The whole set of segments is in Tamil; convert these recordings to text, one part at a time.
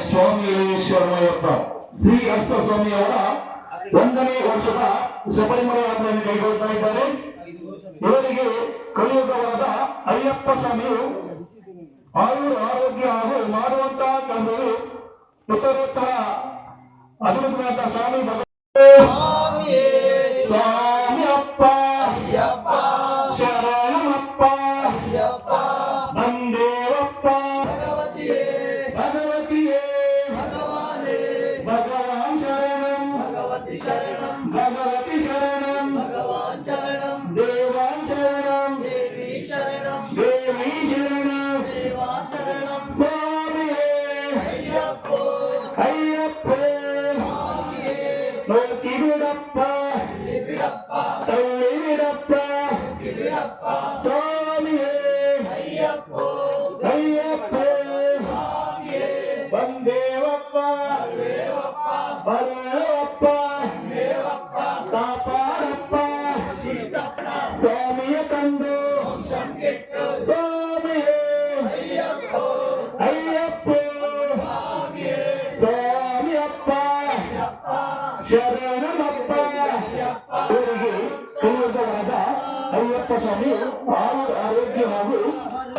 ಸ್ವಾಮಿ ಶರಣಯ್ಯಪ್ಪ ಶ್ರೀ ಅರ್ಸ ಸ್ವಾಮಿಯವರ ಒಂದನೇ ವರ್ಷದ ಶಬರಿಮಲೆ ಯಾತ್ರೆಯನ್ನು ಕೈಗೊಳ್ತಾ ಇದ್ದಾರೆ. ಇವರಿಗೆ ಕಲಿಯುಗವಾದ ಅಯ್ಯಪ್ಪ ಸ್ವಾಮಿಯು ಆಯುರ್ ಆರೋಗ್ಯ ಹಾಗೂ ಮಾಡುವಂತಹ ಕೆಲಸಗಳು ಉತ್ತರೋತ್ತರ ಅದ್ಭುತವಾದ ಸ್ವಾಮಿ 阿弥陀。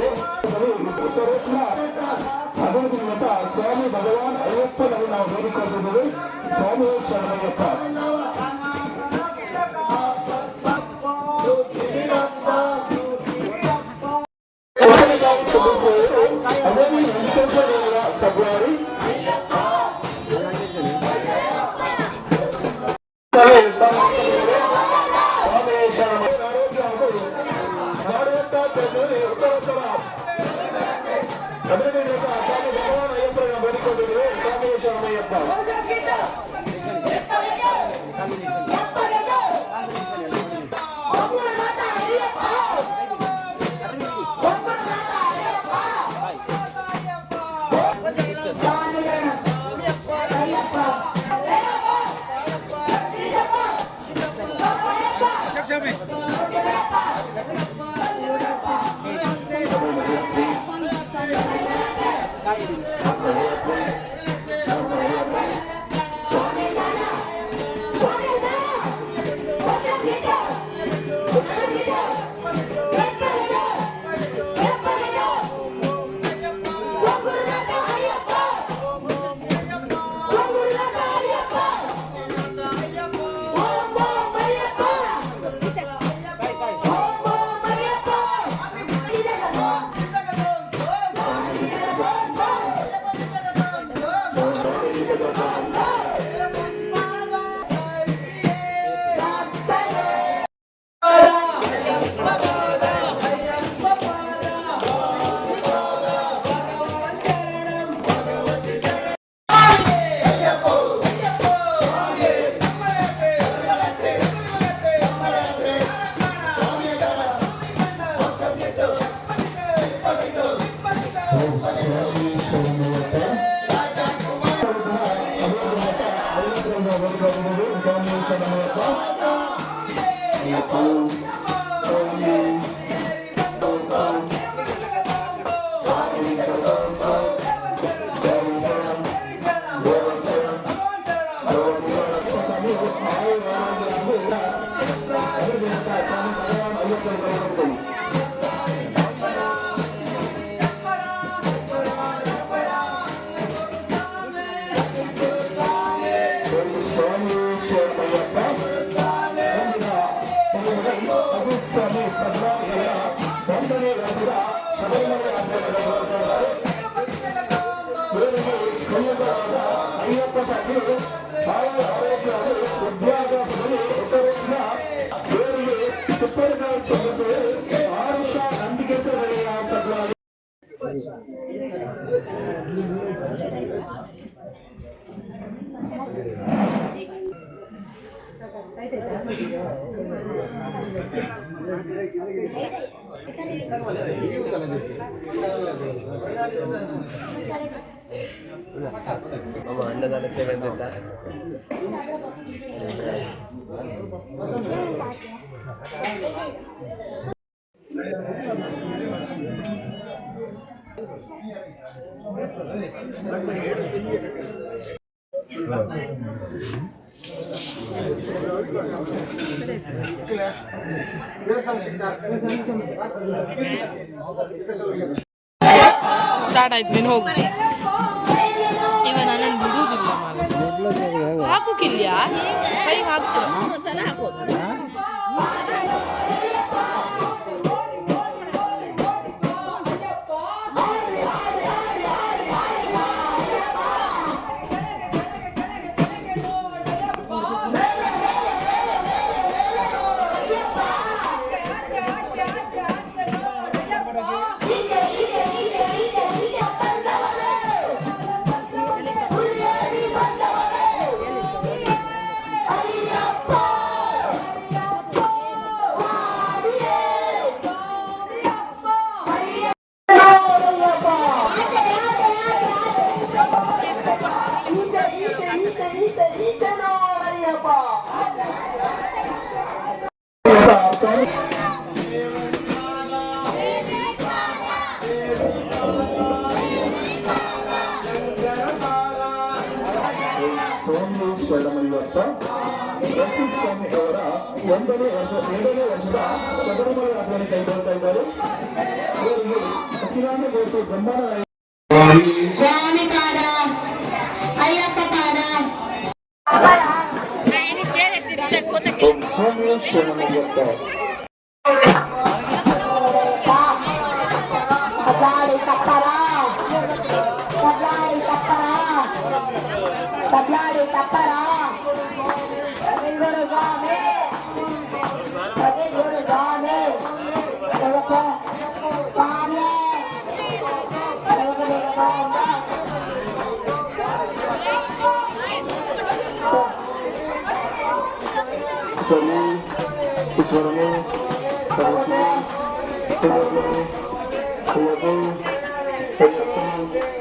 ಸಭೆಯಲ್ಲಿ ಉತ್ತರೋತ್ತರ ಅಭಿವೃದ್ಧಿಯಿಂದ ಸ್ವಾಮಿ ಭಗವಾನ್ ಅಯ್ಯಪ್ಪನಲ್ಲಿ ನಾವು ಬೇಡಿಕೊಂಡಿದ್ದೇವೆ ಸ್ವಾಮಿ ಶರಣಯ್ಯಪ್ಪ ಫೆಬ್ರವರಿ Thank you. ನಮ್ಮ ಅನ್ನದಾನ ಸೇವೆ ಅಂತ Gracias. ಸ್ಟಾರ್ಟ್ ಆಯ್ತು ನೀನು ಹೋಗು. ಇವ ನನ್ನನ್ನು ಬಿಡುವುದಿಲ್ಲ. ಹಾಕುಕಿಲ್ಯಾ? ಕೈ ಹಾಕು ಸೋಮೇಶ್ವರಮಯ್ಯಪ್ಪ ಕೈಗೊಳ್ತಾ ಇದ್ದಾರೆ ಇವರಿಗೆ ಸಚಿವಾನಂದ ಗೌಡ್ಸೆ স্বামী সুধর্মে সর্বজন সর্বজন সর্বজন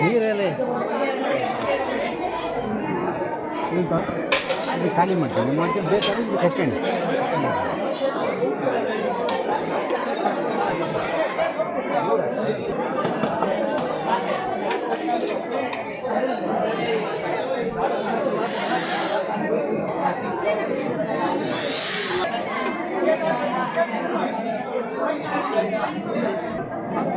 ನೀರಲ್ಲಿ ಇದು ಖಾಲಿ ಮಾಡ್ತೀನಿ ಮತ್ತೆ ಬೇಕಾದ್ರೆ ಇದು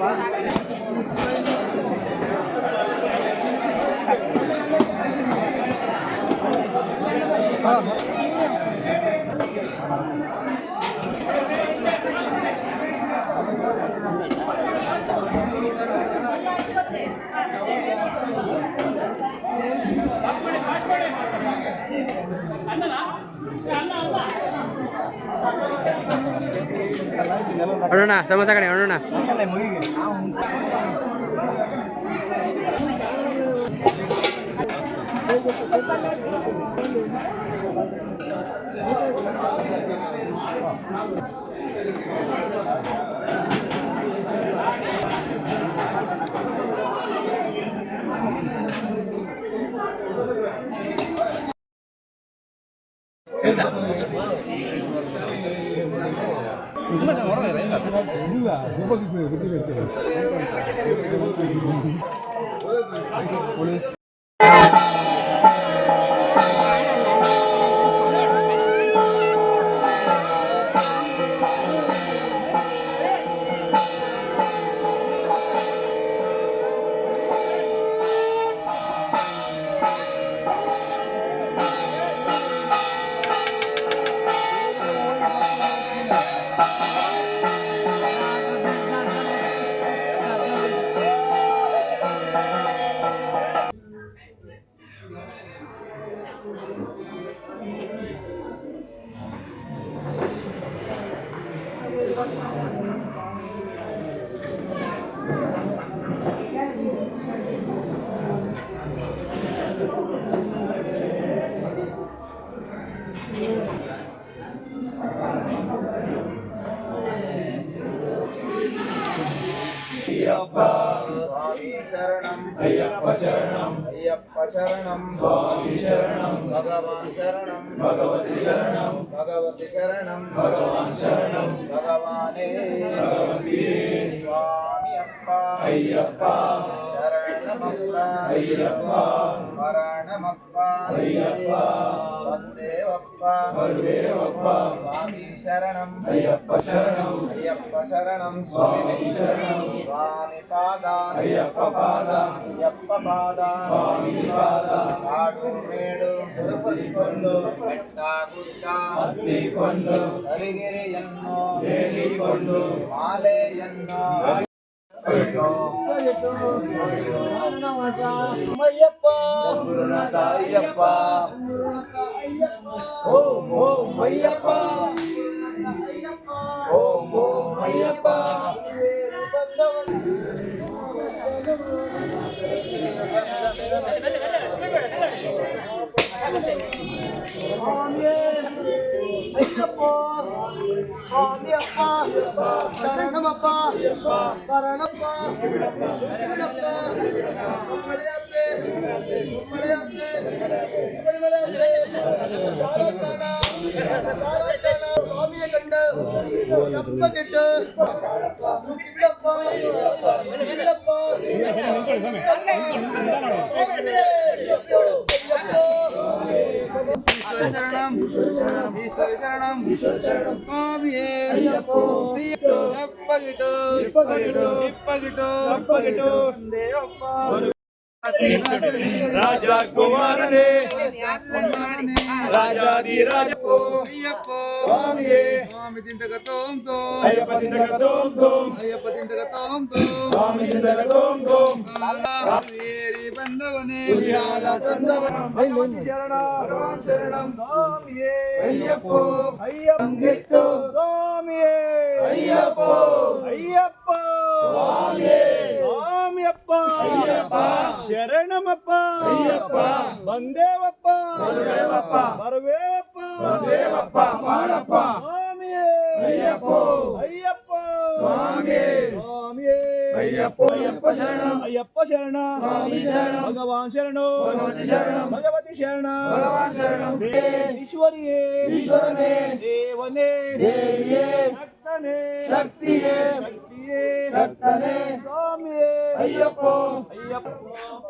হ্যাঁ ಅಣ್ಣ ಸಮತ ಕಡೆ ಅಣ್ಣ Thank you. ಇಲ್ಲ ಒಬ್ಬ ಸಿಕ್ಕಿದೆ శరణం. స్వామి శరణం. భగవాన్ శరణం. భగవతి శరణం. భగవతి శరణం. భగవాన్ శరణం. భగవానే. స్వామి అప్ప. అయ్యప్ప. శరణమప్ప అయ్యప్ప. శరణమప్ప అయ్యప్ప. వందేవప్ప వందేవప్ప స్వామి శరణం. అయ్యప్ప శరణం. అయ్యప్ప శరణం. స్వామి శరణం. స్వామి పాదా అయ్యప్ప పాదా అయ్యప్ప అరిగిరి ఎన్నో. మాలే ఎన్నో. ஐயப்பா. ஐயப்பா ஓம் ஓம் ஐயப்பா ஓம் ஓம் ஐயப்பா ஐயப்பா சுவாமி அப்பா சரணம் அப்பா சரணப்பா சுவாமியை கண்டு அப்பா கிட்டு స్వామియే అయ్యప్పో అప్పగిటో ఇప్పగిటో ఇప్పగిటో ராஜா குமாரனே. ராஜாதி ராஜப்போ சுவாமியே. சுவாமி திண்டகத்தோம் தோம். ஐயப்ப திண்டகத்தோம் தோம். ஐயப்ப திண்டகத்தோம் தோம். சுவாமி திண்டகத்தோம் தோம். ஏறி ஐயப்போ. ஐயப்போ. ஐயப்போ. శరణమప్పా వందేవప్పా வரவேப்பா தேவப்பா மாடப்பா. சுவாமியே. ஐயப்போ. ஐயப்பா. சுவாமியே. சுவாமியே. ஐயப்போ. ஐயப்ப சரணம். ஐயப்ப சரணம். சுவாமி சரணம். பகவான் சரணம். பகவதி சரணம். பகவதி சரணம். பகவான் சரணம். ஈஸ்வரியே. ஈஸ்வரனே. தேவனே. தேவியே. சக்தியே. சக்தியே. சக்தனே. சுவாமியே. ஐயப்போ. ஐயப்போ.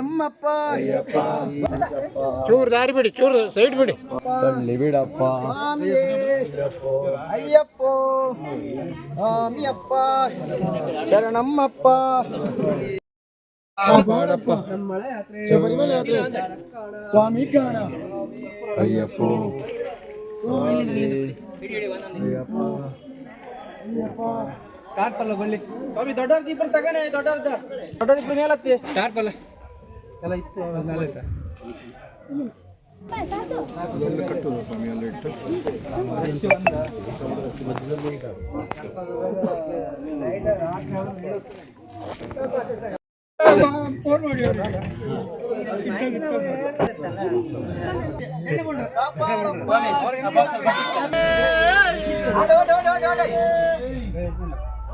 ನಮ್ಮಪ್ಪ. ಚೂರ್ ದಾರಿ ಬಿಡಿ ಚೂರು ಸೈಡ್ ಬಿಡಿ. ತಳ್ಳಿ ಬಿಡಪ್ಪ. ಅಯ್ಯಪ್ಪ ಸ್ವಾಮಿಯಪ್ಪ ಶರಣಮ್ಮಪ್ಪ. ಯಾತ್ರೆ ಸ್ವಾಮಿ ಕಾಣ. ಅಯ್ಯಪ್ಪ. ಅಯ್ಯಪ್ಪ. ಕಾರ್ ಬಳ್ಳಿ ಸ್ವಾಮಿ ದೊಡ್ಡ ಇಬ್ಬರು ತಗಣೆ ದೊಡ್ಡವ್ರದ. ದೊಡ್ಡವ್ರ ಇಬ್ರು ಮೇಲತ್ತಿ. ಕಾರ್ಪಲ್ಲ. ಕಟ್ಟುದು ಸ್ವಾಮಿ ಅಲ್ಲಿ ಇಟ್ಟು ಅಯ್ಯಪ್ಪ ಸ್ವಾಮಿ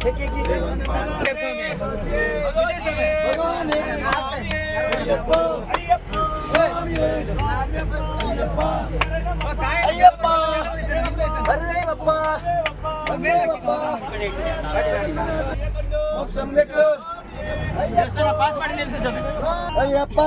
ಈಶ್ವರಿಯೇ ಈಶ್ವರನೇ ದೇವಿಯೇ ಆಯ್ ಸ್ವಾಮಿ ಭಗವಾನೇ ಅಯ್ಯಪ್ಪೋ ಅಯ್ಯಪ್ಪ ಸ್ವಾಮಿಯೇ ಅಯ್ಯಪ್ಪ ಬರುವೇವಪ್ಪ ಅಯ್ಯಪ್ಪ